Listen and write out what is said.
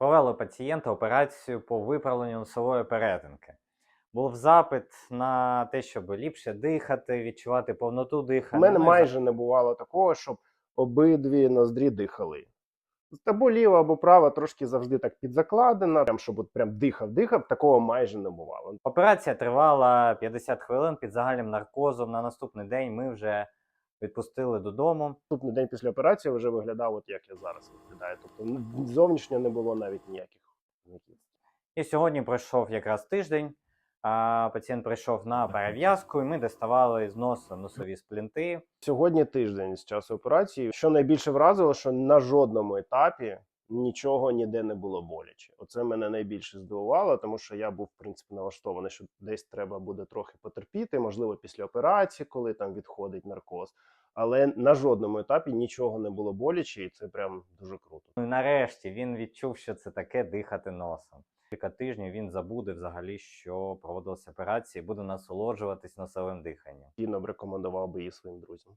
Провели пацієнта операцію по виправленню носової перетинки. Був запит на те, щоб ліпше дихати, відчувати повноту дихання. У мене Ну майже не бувало такого, щоб обидві ноздрі дихали. Або ліва, або права трошки завжди так підзакладена, прям щоб от прям дихав, дихав, такого майже не бувало. Операція тривала 50 хвилин під загальним наркозом. На наступний день ми вже відпустили додому. Наступний день після операції вже виглядав, от як я зараз виглядаю. Тобто ну, зовнішньо не було навіть ніяких. І сьогодні пройшов якраз тиждень. А пацієнт прийшов на перев'язку, і ми доставали з носа носові сплінти. Сьогодні тиждень з часу операції. Що найбільше вразило, що на жодному етапі нічого ніде не було боляче. Оце мене найбільше здивувало, тому що я був в принципі налаштований, що десь треба буде трохи потерпіти, можливо, після операції, коли там відходить наркоз. Але на жодному етапі нічого не було боляче, і це прям дуже круто. Ну нарешті він відчув, що це таке дихати носом. Кілька тижнів він забуде взагалі, що проводилася операція, і буде насолоджуватись носовим диханням. Б рекомендував би її своїм друзям.